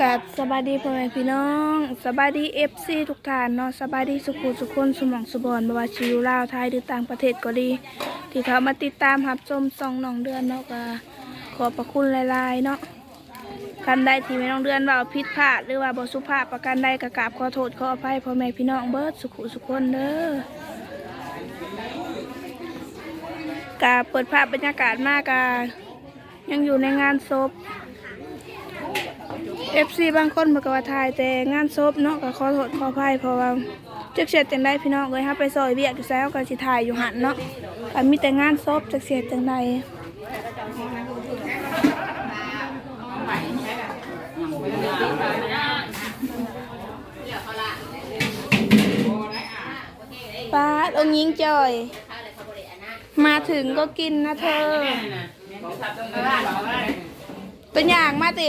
กับสบายดีพ่อแม่พี่น้องสบายดีเอฟซีทุกท่านเนาะสบายดีสุขุสุขคนสมองสุบอนบวาชิวลาวไทยหรือต่างประเทศก็ดี ที่เขามาติดตามรับชมส่องน้องเดือนเนาะก็ขอบพระคุณหลายๆเนาะคันใดที่ไม่น้องเดือนว่าผิดพลาดหรือว่าบสุภาพประการใดก็กาบขอโทษขออภัยพ่อแม่พี่น้องเบิร์ดสุขุสุขคนเด้อกาเปิดภาพบรรยากาศมากกายังอยู่ในงานศพ เอฟซีบางคนมากว่าถ่ายแต่งานศพเนาะก็ขอโทษขออภัยเพราะว่าจักเสียจังได้พี่น้องเลยฮะไปซอยเวียกอยู่แล้วก็สิถ่ายอยู่หันเนาะก็มีแต่งานศพจักเสียจังใดป้าดองค์ยิงจอย มาถึงก็กินนะเธอ เป็นอย่างมาติ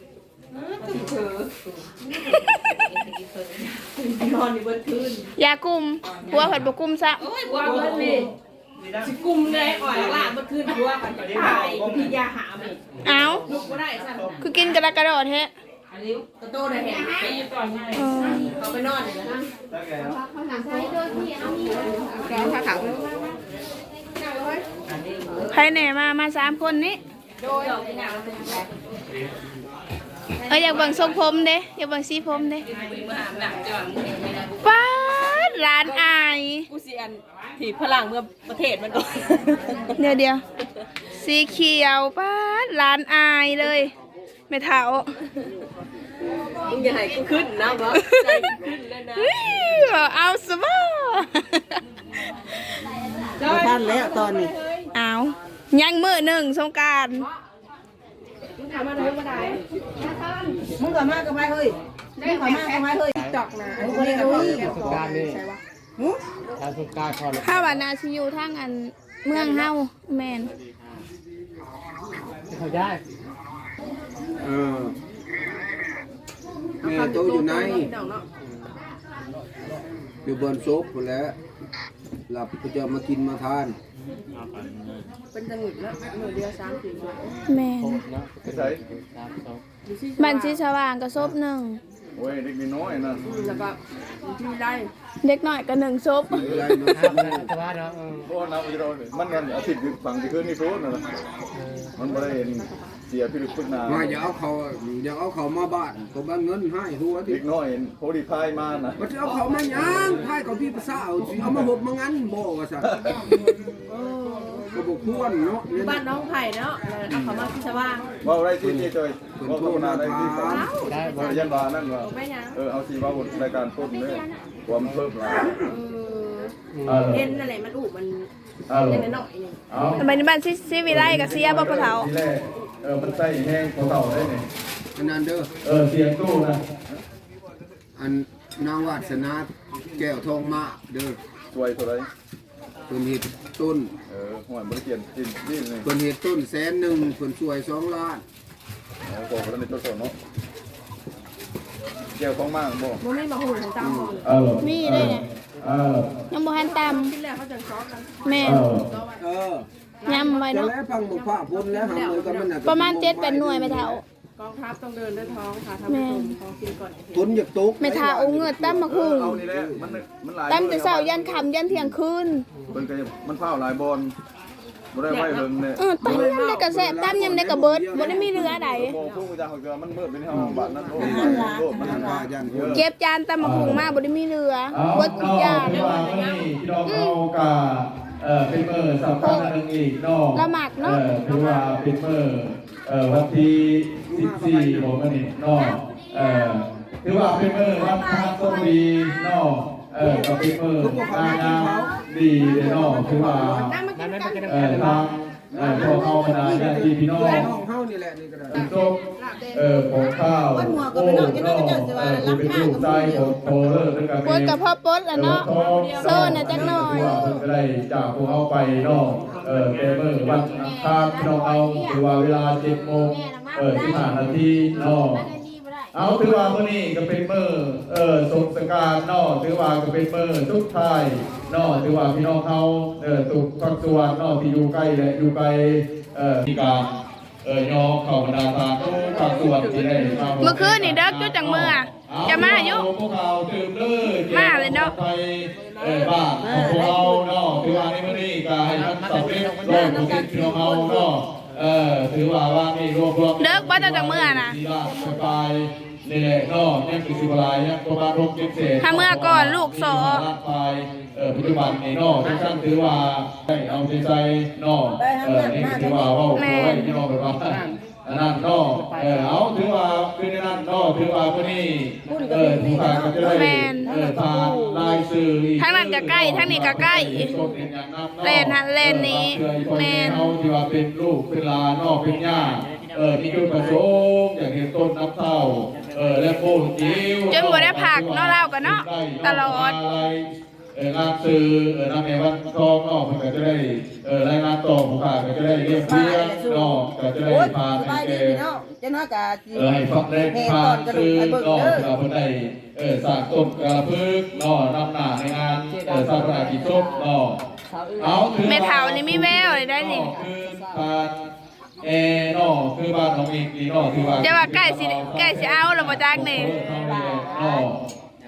อนอยู่บนพื้นยากุมหัวผัดบกุมซะว่าเบิ้ลเลยสิกุมเลยอ่อยละบนพื้นหัวกันถ่ายพี่ยาหาไม่เอาลุกก็ได้สั่นคือกินกระดกระโดดแฮะอันนี้กระโตได้เห็นไปก่อนไงอ๋อเขาไปนอนอยู่นะแกถ้าเขาใครแน่มามาสามคนนี้โดย เอออยากเบิ่งทรงผมเด้อยากเบิ่งสีผมเด้มาหาหนักจังปัดร้านอายกูเสียนถีบพลังเมื่อประเทศมันก่อนเดี๋ยวเดี๋ยวสีเขียวปัดร้านอายเลยไม่เท้ามึงอย่าให้กูขึ้นนะวะใจขึ้นเลยนะเฮ้ยเอาสบอท่านแล้วตอนนี้เอายังมือหนึ่งสงกราร มึงทำมาเลยมาได้มึงกับมากับไปเฮ้ยมึงกับมากับไปเฮ้ยจอกนะมึงคนนี้เฮ้ยสงการนี่ทางสงการพอแล้วข้าวานาชิยูทั้งอันเมืองเฮาแมนเขาได้เออแม่โตอยู่ไหนอยู่บนโซฟหมดแล้วหลับก็จะมากินมาทาน เป็นจังหวะแล้วมือเดียวสามสี่แมนเนาะใส่สามสองบันชีสว่างกระซบหนึ่งโอ้ยเด็กมีน้อยนะแล้วก็ ที่ได้เด็กหน่อยก็หนึ่งซบอะไรมาทำแล้วแต่ว่าเนาะโอ้น้ำอีโรนมันมันอาทิตย์ฝั่งที่ขึ้นนี่ฟุ้นนะมันไม่ได้เห็นเสียพิรุษพึ่งนามาอย่าเอาเขาอย่าเอาเขามาบ้านก็บ้านเงินให้หัวที่เด็กน้อยโพดีพายมานะมันจะเอาเขามาหยังพายเขาพี่ภาษาเอาสิเอามาหบมางั้นบ่ว่าซะ ก็บ่ควรเนาะเนี่ยบ้านน้องไผ่เนาะเอาเขามาที่สว่างว่าอะไรที่นี่จอยเพิ่นว่าโทรโทรมานาได้ที่ถามได้บ่ว่ายันวานั่นว่าไม่ยังเออเอาสีว่าบทรายการต้นเนี่ยความเพิ่มหลายเออเอ็นอะไรมันอุมันเอาเล่นหน่อยนึงเอาทำไมในบ้านซีซีวิไลกับเสียบ่ปะเถาทีแรกเออมันใส่แห้งเขาเต่าได้เนี่ยอันนั้นเด้อเออเสียงตู้นะอันนางวาสนาแก้วทองมาเด้อสวยเท่าไรเพิ่นเฮ็ดต้นเออหัวบริเกียนจินจินเลยเพิ่นเฮ็ดต้นแสนหนึงเพิ่นช่วยสองล้านเอาบอกแล้วในตัวสนเนาะเกี่ยวของมากบอกมันไม่มาหูของตามหูเออมีเลยเนี่ยเออยังบ่ทันตที่แรกเขาจะช็อกกันำแม่นเออยำไว้จะเนาะแล้วฟังบ่ฟ้าพ้นแล้วหามือกันมันน่ะประมาณเจ็ดแปดหน่วยไม่เท่า กองทัพต้องเดินด้วยท้องค่ะทำให้ตรงท้องกินก่อนพ้นอยากตกไม่เท่าเอาเงือตั้มมาคุงเอานี่แหละมันมันหลายตั้มแต่เช้ายันค่ำยันเที่ยงคืนมันก็มันเฝ้าหลายบอลบ่ได้ไว้เบิ่งเนี่ยเออตั้มยำได้กระแสบตั้มยำได้กระเบิดบ่ได้มีเรือใดโมผู้จะเขาเกลือมันมืดเป็นห้องบ้านนั่นโอ้โหมันว่ายันพ้นเก็บจานตั้มมาคุงมาบ่ได้มีเรือเบิดทุกอย่างที่ว่าวันนี้พี่น้องเอากาเอ่อเป็นเมื่อสำคัญอันหนึงอีกเนาะละหมาดเนาะออคือว่าเป็นเมื่อเอ่อวันที่ 14ของมันนี่นาะเอ่อคือว่าเป็นเมื่อวันพระสวีนาะเอ่อก็เป็นเมื่องานงามดีเลยเนาะคือว่าเอ่อทางเอ่อพอเขามาได้ญาติพี่น้องเพื่อนน้องเฮานี่แหละนี่ก็ได้เป็นต้มเอ่อของข้าวโอ้นองเอ่อที่เป็นลูกชายของโตเลอร์ด้วยกันปนกับพ่อปนแล้วเนาะโซ่น่ะจักหน่อยก็ได้จากพวกเขาไปนาะเอ่อเกมเมอร์วันอังคารพี่น้องเอาถือว่าเวลาเจ็ดโมง เออที่ผ่านนาทีนาะเอาถือว่าเมื่อนี้ก็เป็นเมื่อเออสงสการนาะถือว่าก็เป็นเมื่อทุกทายนาะถือว่าพี่น้องเขาเออตุกทักส่วนนาะที่อยู่ใกล้และอยู่ไกลเออที่การเออยอเข้าบรรดาทาทุกภาคส่วนที่ได้เมื่อคืนนี่เด็กจุดจังเมื่อจะมาอยู่พวกเราตื่นเลยมาเลยเนาะไปเออบ้านขอพวกเราเนาะถือว่าในมื้อนี้ก็ให้มันสำเร็จร้อยเปอร์เซ็นต์พี่น้องเราเนาะ เออถือว่าว่ามีรวบรวมเด็กบ่จะจังเมื่อน่ะดีละสบายนี่แหละเนาะยังคือสิบลายยังประมาณ6 7เศษถ้าเมื่อก่อนลูกสอไปเออปัจจุบันนี่เนาะทุกท่านถือว่าให้เอาใจใส่เนาะเออนี่ถือว่าเว้าเอาไว้พี่น้องแบบว่าอั นนั้นนาะเออเอาถือว่าคือในนั้นนาะถือว่ามื้อนี้เออผู้ขายก็จะได้เออทานลายสื่ออีกทั้งนั้นก็ใกล้ทั้งนี้ก็ใกล้เล่นหันเล่นนี้แมนเขาที่ว่าเป็นลูกเป็นลานอกเป็นย่าเออมีจุดประสงค์อย่างเห็นต้นน้ำเต้าเออและโพนจิ๋วจนบ่ได้พักนาะเราก็เนาะตลอด งานซื้อเออนำในวันทองนอกมันก็จะได้เออรายงานต่อผู้ขายก็จะได้เรียบเรียงนอกก็จะได้โอ้ยผ่านสบายให้ดีแก่พี่น้อจ้าน้อยกะเออให้ฟังได้ผ่าซื้อนอกเราเพิ่นได้เออสางต้นกระพึกนอกนำหน้าในงานเออสางประกิจศพนอกเอาถือแม่เฒ่านี่ไมีแววเลยได้นี่คือผ่าเออนอคือบ้านของอีกนี่นอคือว่านจะว่าใกล้สิใกล้สิเอาแล้วบ่จักนี่นอ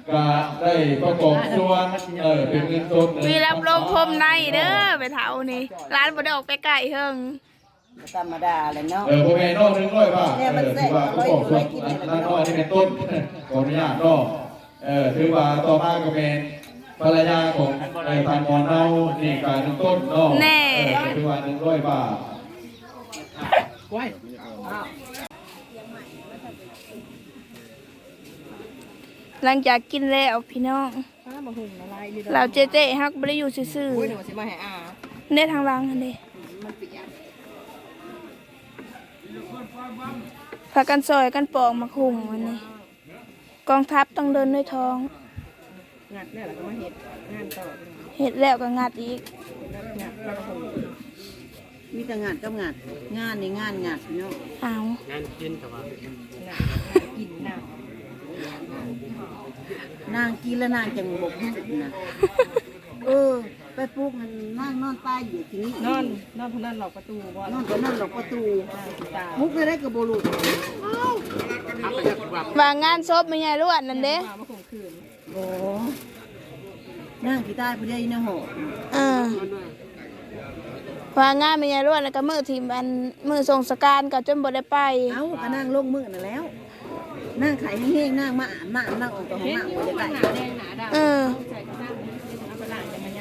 ก็ได้ประกอบส่วนเออเป็นเงินสดมีรับลมพรมในเด้อแม่เฒ่านี่ร้านบ่ได้ออกไปไกลเฮิงธรรมดาเลยเนาะเออพ่อแม่นอกหนึงร้อยบาทเออถือว่าประกอบส่วนนั้นนอกที่เป็นต้นขออนุญาตเนอเออถือว่าต่อมาก็เป็นภรรยาของไอ้พันหมอนเนานี่การหนึ่งต้นเนอเออถือว่าหนึ่งร้อยบาท หลังจากกินแล้วพี่น้องป้ามาหุงละลายอยู่เราเจ๊เจ๊ฮักบ่ได้อยู่ซื่อโอ้ยเดี๋ยวสิมาให้อาๆเด้ทางหลังอันนี้มันเปียกพากันซอยกันปอกมาคุงวันนี้ กองทัพต้องเดินด้วยท้อง งัดเนี่ยแล้วก็มาเฮ็ดงานต่อเฮ็ดแล้วก็งัดอีก งัดแล้วก็หุงมีแต่งานกับงานงานในงานงานพี่น้องเอา งานกินแต่ว่า งัดกินน้ำ นางกินแล้วนางจังบกนะเออ ไปปลูกมันนั่งนอนตายอยู่ที่นี่นอนนอนพนันหลอกประตูบ่นอนก็นั่นหลอกประตูสิตามุกได้ได้กับโบลูทำไปจากว่าว่างานศพไม่ใหญ่รวดนั่นเด้มามาข่มขืนโอ้นั่งกี่ตายพอดีในหอเออว่างานไม่ใหญ่รวดแล้วก็มื้อที่มันมื้อส่งสการก็จนบ่ได้ไป เอ้าก็นั่งลงมือน่ะแล้ว นั่งไข่แห้งๆนั่งมาอ่านมานั่งออกจากห้องน้ำบ่จะได้เออ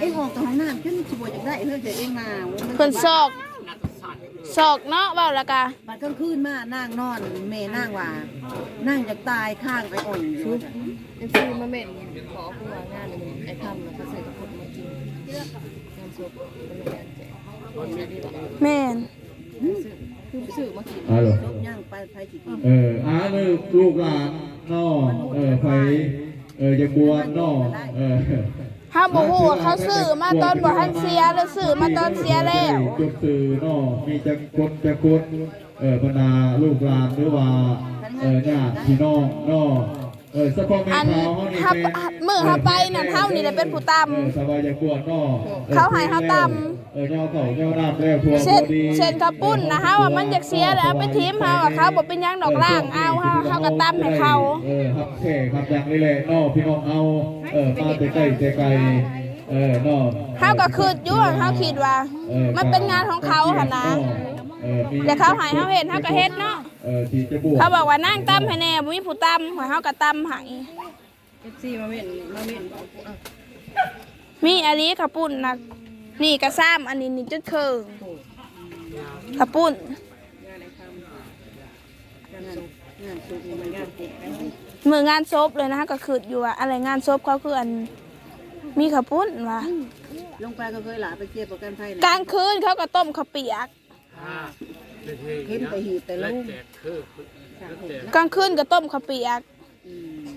เอ็งออกจากห้องน้ำจนสิบ่จะได้เฮ้ยแต่เอ็งมาเพิ่นซอกซอกเนาะเว้าแล้วก็บัดกลางคืนมานั่งนอนแม่นั่งว่านั่งจากตายข้างไอ้อ่อนอยู่ เอ็มซีมาเม่นขอผู้ว่างานนี่ไอ้คำนะเขาใส่กระปุกมากินงานศพเป็นงานแจกคนไม่ดีหรอกแม่นคือ สื่อมากินฮัลโหลจบย่างไปไผสิกินเอออาลูกลูกหลานนอเออไฟเออจะกลัวนอเออเฮาบ่ฮู้ว่าเขาซื้อมาตอนบ่ทันเสียหรือซื้อมาตอนเสียแล้วจุดสื่อนอมีจะกดจะกดเออบรรดาลูกหลานหรือว่าเออญาติพี่น้องนอ เออสปอร์แมอันนเขาเขานี่เฮาเป็นมื้อเฮาไปนั่นเฮานี่แหละเป็นผู้ตำเออสบายจะกวนนอออเขาให้เขาตเออย่อเขาย่อน้ำแล้วทัวร์เช่นพอดีเช่นข้าวปุ้นนะเฮาว่ามันอยากเสียแล้วเอาไปทิมเฮาว่าเขาบ่เป็นหยังดอกล่างเอาเฮาเฮาก็ตำให้เขาเออครับแค่ครับอย่างนี้แหละนอพี่น้องเอาเออมาแต่ใกล้แต่ไกลเออนอเฮาก็คิดอยู่ว่าเฮาคิดว่าออมันเป็นงานของเขาหั่นนะเออมีแล้วเขาให้เฮาเฮ็ดเฮาก็เฮ็ดเนาะ เออที่จะบวกเขาบอกว่านั่งตำให้แน่บ่มีผู้ตำว่าเฮาก็ตำให้เอฟซีมาเม่นมาเม่นบอกอะมีอันนี้ข้าวปุ้นนะนี่ก็ซ้ำอันนี้นี่จุดเคิงข้าวปุ้นงานไอ้คำงานศพงานศพมันงานเด็กนะมืองานศพเลยนะก็คิดอยู่ว่าอะไรงานศพเขาคืออันมีข้าวปุ้นว่ะลงไปก็เคยหลาไปเจ็บประกันภัยกลางคืนเขาก็ต้มข้าวเปียกอ่าเฮ็ด ขึ้นไปหีบแต่แล้ลูวกแจกคือแล้วแจกกลางคืนก็ต้มข้าวเปียกอืม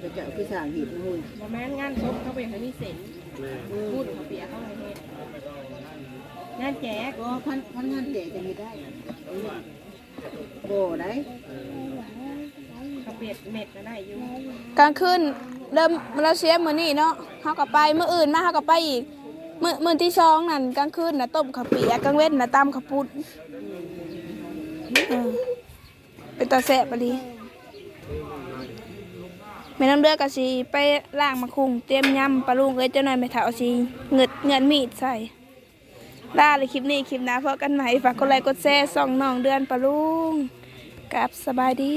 จะเจ้าคือสร้างหีบนู่นบ่แม่นงานศพเขาเป็นให้มีเส้นแม่พูดเขาเปียกเขาให้เฮ็ดงานแจกก็พันพันงานเด็กจะมีได้โบ่ได้เขาเปียกเม็ดก็ได้อยู่กลางคืนเริ่มเราเสียมื้อนี้เนาะเฮาก็ไปมื้ออื่นมาเฮาก็ไปอีก มือมือที่สองนั่นกลางคืนน่ะต้มข้าวเปียกกลางเว้นน่ะตำข้าวปุ้นเออเป็นตาแซ่บอะดิแม่น้ำเดือก็สิไปล้างมะคุงเตรียมยำปลาลุงเอ้ยเจ้าหน่อยแม่เฒ่าสิเงึดเงินมีดใส่ลาเลยคลิปนี้คลิปน้าพบกันใหม่ฝากกดไลค์กดแชร์ส่องน้องเดือนปลาลุงกับสบายดี